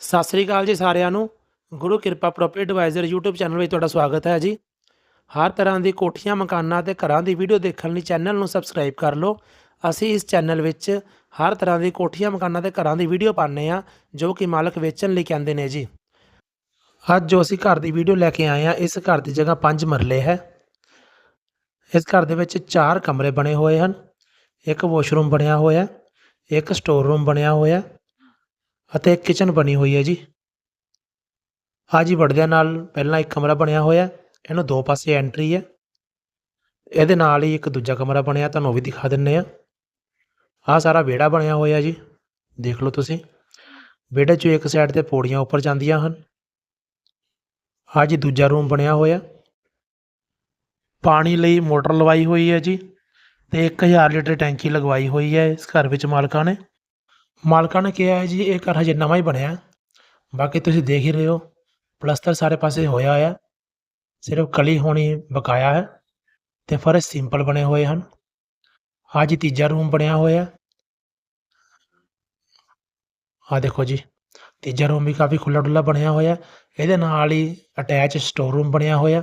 ਸਤਿ ਸ੍ਰੀ ਅਕਾਲ ਜੀ ਸਾਰਿਆਂ ਨੂੰ। ਗੁਰੂ ਕਿਰਪਾ ਪ੍ਰੋਪਰਟੀ ਐਡਵਾਈਜ਼ਰ YouTube ਚੈਨਲ ਵਿੱਚ ਤੁਹਾਡਾ ਸਵਾਗਤ ਹੈ ਜੀ। ਹਰ ਤਰ੍ਹਾਂ ਦੀ ਕੋਠੀਆਂ, ਮਕਾਨਾਂ ਤੇ ਘਰਾਂ ਦੀ ਵੀਡੀਓ ਦੇਖਣ ਲਈ ਚੈਨਲ ਨੂੰ ਸਬਸਕ੍ਰਾਈਬ ਕਰ ਲਓ। ਅਸੀਂ ਇਸ ਚੈਨਲ ਵਿੱਚ ਹਰ ਤਰ੍ਹਾਂ ਦੀ ਕੋਠੀਆਂ, ਮਕਾਨਾਂ ਤੇ ਘਰਾਂ ਦੀ ਵੀਡੀਓ ਪਾਉਂਦੇ ਆ ਜੋ ਕਿ ਮਾਲਕ ਵੇਚਣ ਲਈ ਕਹਿੰਦੇ ਨੇ ਜੀ। ਅੱਜ ਜੋ ਅਸੀਂ ਘਰ ਦੀ ਵੀਡੀਓ ਲੈ ਕੇ ਆਏ ਆ ਇਸ ਘਰ ਦੀ ਜਗ੍ਹਾ 5 ਮਰਲੇ ਹੈ। ਇਸ ਘਰ ਦੇ ਵਿੱਚ 4 ਕਮਰੇ ਬਣੇ ਹੋਏ ਹਨ। ਇੱਕ ਵਾਸ਼ਰੂਮ ਬਣਿਆ ਹੋਇਆ ਇੱਕ ਸਟੋਰ ਰੂਮ ਬਣਿਆ ਹੋਇਆ ਅਤੇ ਇੱਕ ਕਿਚਨ ਬਣੀ ਹੋਈ ਹੈ ਜੀ। ਆ ਜੀ ਵੜਦਿਆਂ ਨਾਲ ਪਹਿਲਾਂ ਇੱਕ ਕਮਰਾ ਬਣਿਆ ਹੋਇਆ ਇਹਨੂੰ ਦੋ ਪਾਸੇ ਐਂਟਰੀ ਹੈ। ਇਹਦੇ ਨਾਲ ਹੀ ਇੱਕ ਦੂਜਾ ਕਮਰਾ ਬਣਿਆ, ਤੁਹਾਨੂੰ ਉਹ ਵੀ ਦਿਖਾ ਦਿੰਨੇ ਆ ਆ ਸਾਰਾ ਵਿਹੜਾ ਬਣਿਆ ਹੋਇਆ ਜੀ, ਦੇਖ ਲਓ ਤੁਸੀਂ। ਵਿਹੜੇ 'ਚੋਂ ਇੱਕ ਸਾਈਡ ਤੇ ਪੌੜੀਆਂ ਉੱਪਰ ਜਾਂਦੀਆਂ ਹਨ। ਆ ਜੀ ਦੂਜਾ ਰੂਮ ਬਣਿਆ ਹੋਇਆ। ਪਾਣੀ ਲਈ ਮੋਟਰ ਲਵਾਈ ਹੋਈ ਹੈ ਜੀ, ਤੇ 1000 ਲੀਟਰ ਟੈਂਕੀ ਲਗਵਾਈ ਹੋਈ ਹੈ ਇਸ ਘਰ ਵਿੱਚ ਮਾਲਕਾਂ ਨੇ। ਮਾਲਕਾਂ ਨੇ ਕਿਹਾ ਹੈ ਜੀ, ਇਹ ਘਰ ਹਜੇ ਨਵਾਂ ਹੀ ਬਣਿਆ। ਹੈ। ਬਾਕੀ ਤੁਸੀਂ ਦੇਖ ਹੀ ਰਹੇ ਹੋ, ਪਲਸਤਰ ਸਾਰੇ ਪਾਸੇ ਹੋਇਆ ਹੋਇਆ ਹੈ। ਸਿਰਫ ਕਲੀ ਹੋਣੀ ਬਕਾਇਆ ਹੈ ਤੇ ਫਰਸ਼ ਸਿੰਪਲ ਬਣੇ ਹੋਏ ਹਨ। ਆਹ ਜੀ ਤੀਜਾ ਰੂਮ ਬਣਿਆ ਹੋਇਆ। ਆਹ ਦੇਖੋ ਜੀ, ਤੀਜਾ ਰੂਮ ਵੀ ਕਾਫੀ ਖੁੱਲਾ ਡੁੱਲਾ ਬਣਿਆ ਹੋਇਆ। ਇਹਦੇ ਨਾਲ ਹੀ ਅਟੈਚ ਸਟੋਰ ਰੂਮ ਬਣਿਆ ਹੋਇਆ।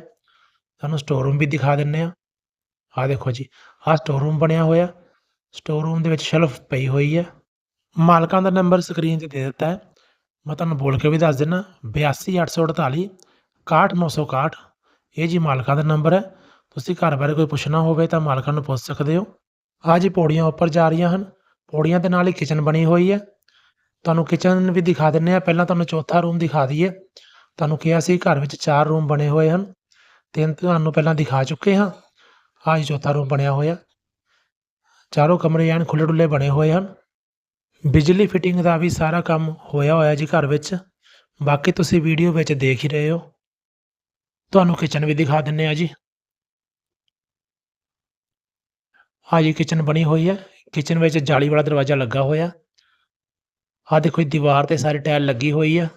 ਤੁਹਾਨੂੰ ਸਟੋਰ ਰੂਮ ਵੀ ਦਿਖਾ ਦਿੰਨੇ ਆ ਆਹ ਦੇਖੋ ਜੀ, ਆਹ ਸਟੋਰ ਰੂਮ ਬਣਿਆ ਹੋਇਆ। ਸਟੋਰ ਰੂਮ ਦੇ ਵਿੱਚ ਸ਼ੈਲਫ ਪਈ ਹੋਈ ਹੈ। ਮਾਲਕਾਂ ਦਾ ਨੰਬਰ ਸਕਰੀਨ ਤੇ ਦੇ ਦਿੱਤਾ ਹੈ। ਮੈਂ ਤੁਹਾਨੂੰ ਬੋਲ ਕੇ ਵੀ ਦੱਸ ਦਿੰਨਾ 82848 61961 ਇਹ ਜੀ ਮਾਲਕਾਂ ਦਾ ਨੰਬਰ ਹੈ। ਤੁਸੀਂ ਘਰ ਬਾਰੇ ਕੋਈ ਪੁੱਛਣਾ ਹੋਵੇ ਤਾਂ ਮਾਲਕਾਂ ਨੂੰ ਪੁੱਛ ਸਕਦੇ ਹੋ। ਆ ਜੀ ਪੌੜੀਆਂ ਉੱਪਰ ਜਾ ਰਹੀਆਂ ਹਨ। ਪੌੜੀਆਂ ਦੇ ਨਾਲ ਹੀ ਕਿਚਨ ਬਣੀ ਹੋਈ ਹੈ। ਤੁਹਾਨੂੰ ਕਿਚਨ ਵੀ ਦਿਖਾ ਦਿੰਨੇ ਆ ਪਹਿਲਾਂ ਤੁਹਾਨੂੰ ਚੌਥਾ ਰੂਮ ਦਿਖਾ ਦਈਏ। ਤੁਹਾਨੂੰ ਕਿਹਾ ਸੀ ਘਰ ਵਿੱਚ ਚਾਰ ਰੂਮ ਬਣੇ ਹੋਏ ਹਨ। ਤਿੰਨ ਤੁਹਾਨੂੰ ਪਹਿਲਾਂ ਦਿਖਾ ਚੁੱਕੇ ਹਾਂ। ਆ ਜੀ ਚੌਥਾ ਰੂਮ ਬਣਿਆ ਹੋਇਆ। ਚਾਰੋਂ ਕਮਰੇ ਐਨ ਖੁੱਲੇ ਡੁੱਲੇ ਬਣੇ ਹੋਏ ਹਨ। ਬਿਜਲੀ ਫਿਟਿੰਗ ਦਾ ਵੀ ਸਾਰਾ ਕੰਮ ਹੋਇਆ ਹੋਇਆ ਜੀ ਘਰ ਵਿੱਚ। ਬਾਕੀ ਤੁਸੀਂ ਵੀਡੀਓ ਵਿੱਚ ਦੇਖ ਹੀ ਰਹੇ ਹੋ। ਤੁਹਾਨੂੰ ਕਿਚਨ ਵੀ ਦਿਖਾ ਦਿੰਨੇ ਆ ਜੀ। ਆ ਜੀ ਕਿਚਨ ਬਣੀ ਹੋਈ ਹੈ। ਕਿਚਨ ਵਿੱਚ ਜਾਲੀ ਵਾਲਾ ਦਰਵਾਜ਼ਾ ਲੱਗਾ ਹੋਇਆ। ਆ ਦੇਖੋ ਜੀ, ਦੀਵਾਰ ਤੇ ਸਾਰੀ ਟਾਇਲ ਲੱਗੀ ਹੋਈ ਆ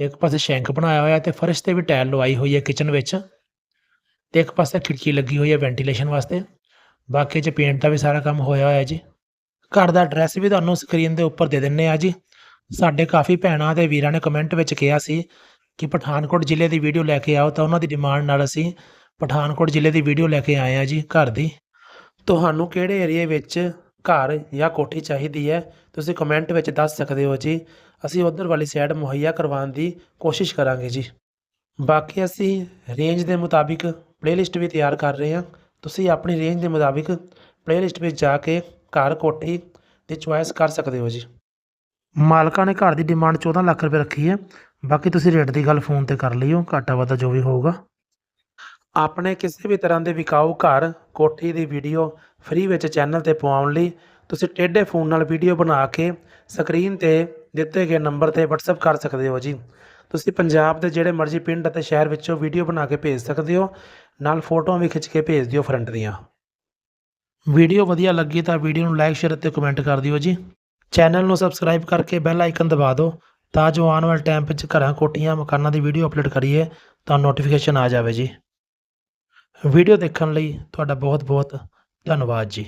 ਇੱਕ ਪਾਸੇ ਸ਼ੈਂਕ ਬਣਾਇਆ ਹੋਇਆ ਤੇ ਫਰਸ਼ ਤੇ ਵੀ ਟਾਇਲ ਲਵਾਈ ਹੋਈ ਹੈ ਕਿਚਨ ਵਿੱਚ। ਤੇ ਇੱਕ ਪਾਸੇ ਖਿੜਕੀ ਲੱਗੀ ਹੋਈ ਹੈ ਵੈਂਟੀਲੇਸ਼ਨ ਵਾਸਤੇ ਬਾਕੀ ਚ ਪੇਂਟ ਦਾ ਵੀ ਸਾਰਾ ਕੰਮ ਹੋਇਆ ਹੋਇਆ ਜੀ। ਘਰ ਦਾ ਐਡਰੈਸ ਵੀ ਤੁਹਾਨੂੰ ਸਕਰੀਨ ਦੇ ਉੱਪਰ ਦੇ ਦਿੰਨੇ ਆ ਜੀ। ਸਾਡੇ ਕਾਫੀ ਭੈਣਾਂ ਤੇ ਵੀਰਾਂ ਨੇ ਕਮੈਂਟ ਵਿੱਚ ਕਿਹਾ ਸੀ ਕਿ ਪਠਾਨਕੋਟ ਜ਼ਿਲ੍ਹੇ ਦੀ ਵੀਡੀਓ ਲੈ ਕੇ ਆਓ ਤਾਂ ਉਹਨਾਂ ਦੀ ਡਿਮਾਂਡ ਨਾਲ ਅਸੀਂ ਪਠਾਨਕੋਟ ਜ਼ਿਲ੍ਹੇ ਦੀ ਵੀਡੀਓ ਲੈ ਕੇ ਆਏ ਆ ਜੀ ਘਰ ਦੀ। ਤੁਹਾਨੂੰ ਕਿਹੜੇ ਏਰੀਏ ਵਿੱਚ ਘਰ ਜਾਂ ਕੋਠੀ ਚਾਹੀਦੀ ਹੈ, ਤੁਸੀਂ ਕਮੈਂਟ ਵਿੱਚ ਦੱਸ ਸਕਦੇ ਹੋ ਜੀ। ਅਸੀਂ ਉਧਰ ਵਾਲੀ ਸਾਈਡ ਮੁਹੱਈਆ ਕਰਵਾਉਣ ਦੀ ਕੋਸ਼ਿਸ਼ ਕਰਾਂਗੇ ਜੀ। ਬਾਕੀ ਅਸੀਂ ਰੇਂਜ ਦੇ ਮੁਤਾਬਿਕ ਪਲੇਲਿਸਟ ਵੀ ਤਿਆਰ ਕਰ ਰਹੇ ਹਾਂ। ਤੁਸੀਂ ਆਪਣੀ ਰੇਂਜ ਦੇ ਮੁਤਾਬਿਕ ਪਲੇਲਿਸਟ ਵਿੱਚ ਜਾ ਕੇ ਘਰ ਕੋਠੀ ਦੀ ਚੁਆਇਸ ਕਰ ਸਕਦੇ ਹੋ ਜੀ। ਮਾਲਕਾਂ ਨੇ ਘਰ ਦੀ ਡਿਮਾਂਡ 14 ਲੱਖ ਰੁਪਏ ਰੱਖੀ ਹੈ। ਬਾਕੀ ਤੁਸੀਂ ਰੇਟ ਦੀ ਗੱਲ ਫੋਨ ਤੇ ਕਰ ਲਈਓ ਘਾਟਾ ਵਾਧਾ ਜੋ ਵੀ ਹੋਊਗਾ। ਆਪਣੇ ਕਿਸੇ ਵੀ ਤਰ੍ਹਾਂ ਦੇ ਵਿਕਾਊ ਘਰ ਕੋਠੀ ਦੀ ਵੀਡੀਓ ਫ੍ਰੀ ਵਿੱਚ ਚੈਨਲ ਤੇ ਪਵਾਉਣ ਲਈ ਤੁਸੀਂ ਟੇਢੇ ਫੋਨ ਨਾਲ ਵੀਡੀਓ ਬਣਾ ਕੇ ਸਕਰੀਨ ਤੇ ਦਿੱਤੇ ਗਏ ਨੰਬਰ ਤੇ WhatsApp ਕਰ ਸਕਦੇ ਹੋ ਜੀ। ਤੁਸੀਂ ਪੰਜਾਬ ਦੇ ਜਿਹੜੇ ਮਰਜ਼ੀ ਪਿੰਡ ਅਤੇ ਸ਼ਹਿਰ ਵਿੱਚੋਂ ਵੀਡੀਓ ਬਣਾ ਕੇ ਭੇਜ ਸਕਦੇ ਹੋ। ਨਾਲ ਫੋਟੋਆਂ ਵੀ ਖਿੱਚ ਕੇ ਭੇਜ ਦਿਓ ਫਰੰਟ ਦੀਆਂ। ਵੀਡੀਓ ਵਧੀਆ ਲੱਗੀ ਤਾਂ ਵੀਡੀਓ ਨੂੰ ਲਾਈਕ, ਸ਼ੇਅਰ ਅਤੇ ਕਮੈਂਟ ਕਰ ਦਿਓ ਜੀ। ਚੈਨਲ ਨੂੰ ਸਬਸਕ੍ਰਾਈਬ ਕਰਕੇ ਬੈਲ ਆਈਕਨ ਦਬਾ ਦਿਓ ਤਾਂ ਜੋ ਆਉਣ ਵਾਲੇ ਟਾਈਮ ਵਿੱਚ ਘਰਾਂ ਕੋਟੀਆਂ ਮਕਾਨਾਂ ਦੀ ਵੀਡੀਓ ਅਪਲੋਡ ਕਰੀਏ ਤਾਂ ਨੋਟੀਫਿਕੇਸ਼ਨ ਆ ਜਾਵੇ ਜੀ। ਵੀਡੀਓ ਦੇਖਣ ਲਈ ਤੁਹਾਡਾ ਬਹੁਤ ਬਹੁਤ ਧੰਨਵਾਦ ਜੀ।